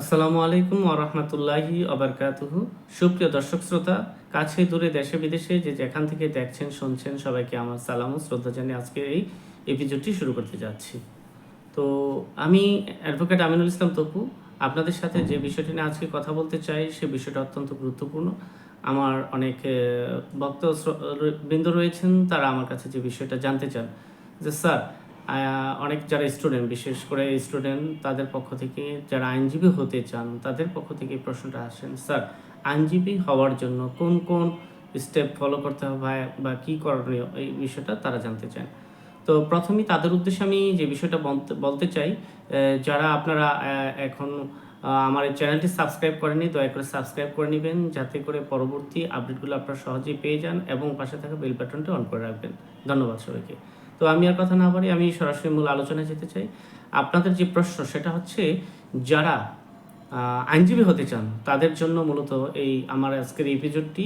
আসসালামু আলাইকুম ওরহমতুল্লাহি অবরকাতুহু সুপ্রিয় দর্শক শ্রোতা, কাছে দূরে দেশে বিদেশে যে যেখান থেকে দেখছেন, শুনছেন, সবাইকে আমার সালাম ও শ্রদ্ধা জানিয়ে আজকে এই এপিসোডটি শুরু করতে যাচ্ছি। তো আমি অ্যাডভোকেট আমিনুল ইসলাম তপু, আপনাদের সাথে যে বিষয়টি নিয়ে আজকে কথা বলতে চাই, সে বিষয়টা অত্যন্ত গুরুত্বপূর্ণ। আমার অনেক বক্ত বৃন্দ রয়েছেন, তারা আমার কাছে যে বিষয়টা জানতে চান। যে স্যার অনেক যারা স্টুডেন্ট বিশেষ করে স্টুডেন্ট তাদের পক্ষ থেকে যারা আইনজীবী হতে চান, তাদের পক্ষ থেকে প্রশ্নটা আসেন, স্যার, আইনজীবী হওয়ার জন্য কোন কোন স্টেপ ফলো করতে হবে বা কী করণীয়? এই বিষয়টা তারা জানতে চান। তো প্রথমেই তাদের উদ্দেশ্যে আমি যে বিষয়টা বলতে চাই যারা আপনারা এখন আমার এই চ্যানেলটি সাবস্ক্রাইব করেনি দয়া করে সাবস্ক্রাইব করে নেবেন, যাতে করে পরবর্তী আপডেটগুলো আপনারা সহজেই পেয়ে যান এবং পাশে থাকা বেল বাটনটি অন করে রাখবেন। ধন্যবাদ সবাইকে। তো আমি আর কথা না পারি আমি সরাসরি মূল আলোচনায় যেতে চাই। আপনাদের যে প্রশ্ন, সেটা হচ্ছে যারা আইনজীবী হতে চান, তাদের জন্য মূলত এই আমার আজকের এপিসোডটি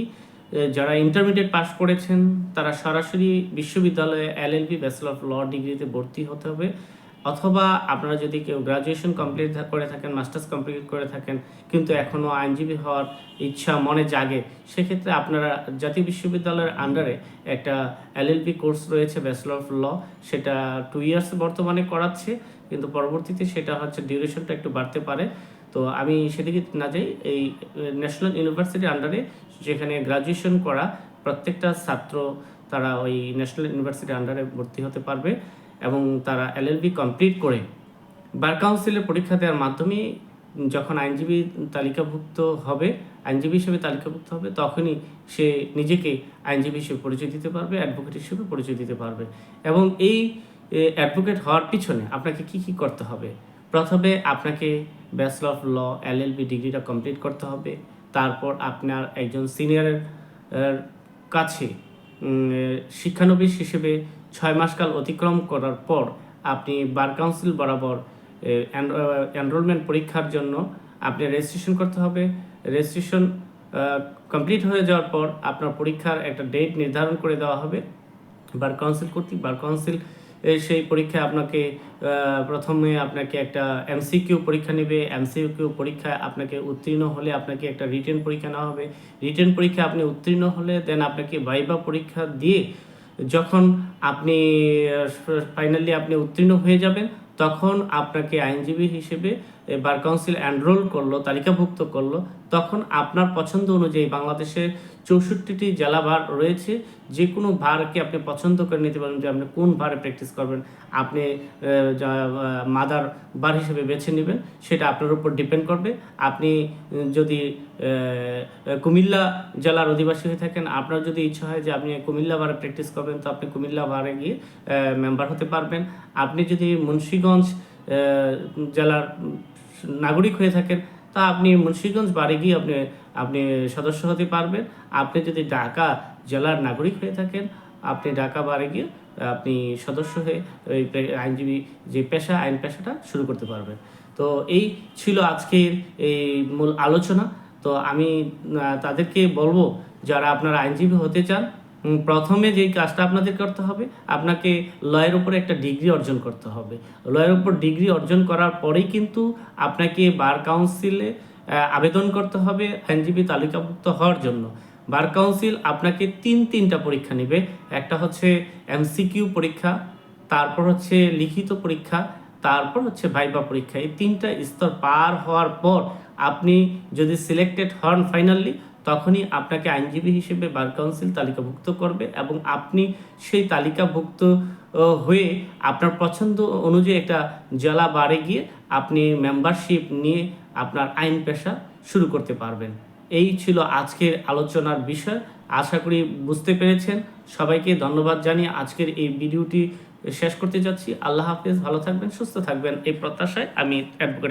যারা ইন্টারমিডিয়েট পাশ করেছেন, তারা সরাসরি বিশ্ববিদ্যালয়ে L L B bachelor of law ডিগ্রিতে ভর্তি হতে হবে। অথবা আপনারা যদি কেউ গ্রাজুয়েশন কমপ্লিট করে থাকেন মাস্টার্স কমপ্লিট করে থাকেন, কিন্তু এখনও আইনজীবী হওয়ার ইচ্ছা মনে জাগে, সেক্ষেত্রে আপনারা জাতীয় বিশ্ববিদ্যালয়ের আন্ডারে একটা এলএলবি কোর্স রয়েছে ব্যাচেলর অফ ল সেটা টু ইয়ার্স বর্তমানে করাচ্ছে, কিন্তু পরবর্তীতে সেটা হচ্ছে ডিউরেশনটা একটু বাড়তে পারে। তো আমি সেদিকে না যাই, এই ন্যাশনাল ইউনিভার্সিটির আন্ডারে যেখানে গ্রাজুয়েশন করা প্রত্যেকটা ছাত্র তারা ওই ন্যাশনাল ইউনিভার্সিটির আন্ডারে ভর্তি হতে পারবে। এবং তারা এলএলবি কমপ্লিট করে বার কাউন্সিলের পরীক্ষা দেওয়ার মাধ্যমে যখন আইনজীবী তালিকাভুক্ত হবে, আইনজীবী হিসেবে তালিকাভুক্ত হবে, তখনই সে নিজেকে আইনজীবী হিসেবে পরিচয় দিতে পারবে অ্যাডভোকেট হিসেবে পরিচয় দিতে পারবে। এবং এই অ্যাডভোকেট হওয়ার পিছনে আপনাকে কি কি করতে হবে? প্রথমে আপনাকে ব্যাচেলর অফ ল এলএলবি ডিগ্রিটা কমপ্লিট করতে হবে। তারপর আপনার একজন সিনিয়রের কাছে শিক্ষানবিশ হিসেবে ছয় মাসকাল অতিক্রম করার পর আপনি বার কাউন্সিল বরাবর এনরোলমেন্ট পরীক্ষার জন্য আপনি রেজিস্ট্রেশন করতে হবে। রেজিস্ট্রেশন কমপ্লিট হয়ে যাওয়ার পর আপনার পরীক্ষার একটা ডেট নির্ধারণ করে দেওয়া হবে। বার কাউন্সিল কর্তৃক, বার কাউন্সিল সেই পরীক্ষায় আপনাকে প্রথমে আপনাকে একটা এমসিকিউ পরীক্ষা নেবে। এমসিকিউ পরীক্ষায় আপনাকে উত্তীর্ণ হলে আপনাকে একটা রিটেন পরীক্ষা নেওয়া হবে। রিটেন পরীক্ষা আপনি উত্তীর্ণ হলে দেন আপনাকে ভাইবা পরীক্ষা দিয়ে যখন আপনি ফাইনালি আপনি উত্তীর্ণ হয়ে যাবেন তখন আপনাকে আইনজীবী হিসেবে বার কাউন্সিল এনরোল করল, তালিকাভুক্ত করল, তখন আপনার পছন্দ অনুযায়ী বাংলাদেশে চৌষট্টিটি জেলা ভার রয়েছে যে কোনো ভারকে আপনি পছন্দ করে নিতে পারেন যে আপনি কোন ভারে প্র্যাকটিস করবেন, আপনি মাদার বার হিসেবে বেছে নেবেন, সেটা আপনার উপর ডিপেন্ড করবে। আপনি যদি কুমিল্লা জেলার অধিবাসী হয়ে থাকেন, আপনার যদি ইচ্ছা হয় যে আপনি কুমিল্লা বারে প্র্যাকটিস করবেন, তো আপনি কুমিল্লা বারে গিয়ে মেম্বার হতে পারবেন। আপনি যদি মুন্সীগঞ্জ জেলার নাগরিক হয়ে থাকেন, তা আপনি মুন্সিগঞ্জ বারে গিয়ে আপনি আপনি সদস্য হতে পারবেন। আপনি যদি ঢাকা জেলার নাগরিক হয়ে থাকেন, আপনি ঢাকা বারে গিয়ে আপনি সদস্য হয়ে ওই আইনজীবী যে পেশা, আইন পেশাটা শুরু করতে পারবেন। তো এই ছিল আজকের এই মূল আলোচনা। তো আমি তাদেরকে বলব, যারা আপনারা আইনজীবী হতে চান প্রথমে যেই কাজটা আপনাদের করতে হবে, আপনাকে লয়ের উপরে একটা ডিগ্রি অর্জন করতে হবে। লয়ের উপর ডিগ্রি অর্জন করার পরেই কিন্তু আপনাকে বার কাউন্সিলে আবেদন করতে হবে আইনজীবী তালিকাভুক্ত হওয়ার জন্য। বার কাউন্সিল আপনাকে তিন তিনটা পরীক্ষা নেবে। একটা হচ্ছে এমসিকিউ পরীক্ষা, তারপর হচ্ছে লিখিত পরীক্ষা, তারপর হচ্ছে ভাইবা পরীক্ষা। এই তিনটা স্তর পার হওয়ার পর আপনি যদি সিলেক্টেড হন ফাইনালি তখনই আপনাকে আইনজীবী হিসেবে বার কাউন্সিল তালিকাভুক্ত করবে এবং আপনি সেই তালিকাভুক্ত হয়ে আপনার পছন্দ অনুযায়ী একটা জেলা বারে গিয়ে আপনি মেম্বারশিপ নিয়ে আপনার আইন পেশা শুরু করতে পারবেন। এই ছিল আজকের আলোচনার বিষয়। আশা করি বুঝতে পেরেছেন। সবাইকে ধন্যবাদ জানিয়ে আজকের এই ভিডিওটি শেষ করতে যাচ্ছি। আল্লাহ হাফেজ, ভালো থাকবেন, সুস্থ থাকবেন। এই প্রত্যাশায় আমি অ্যাডভোকেট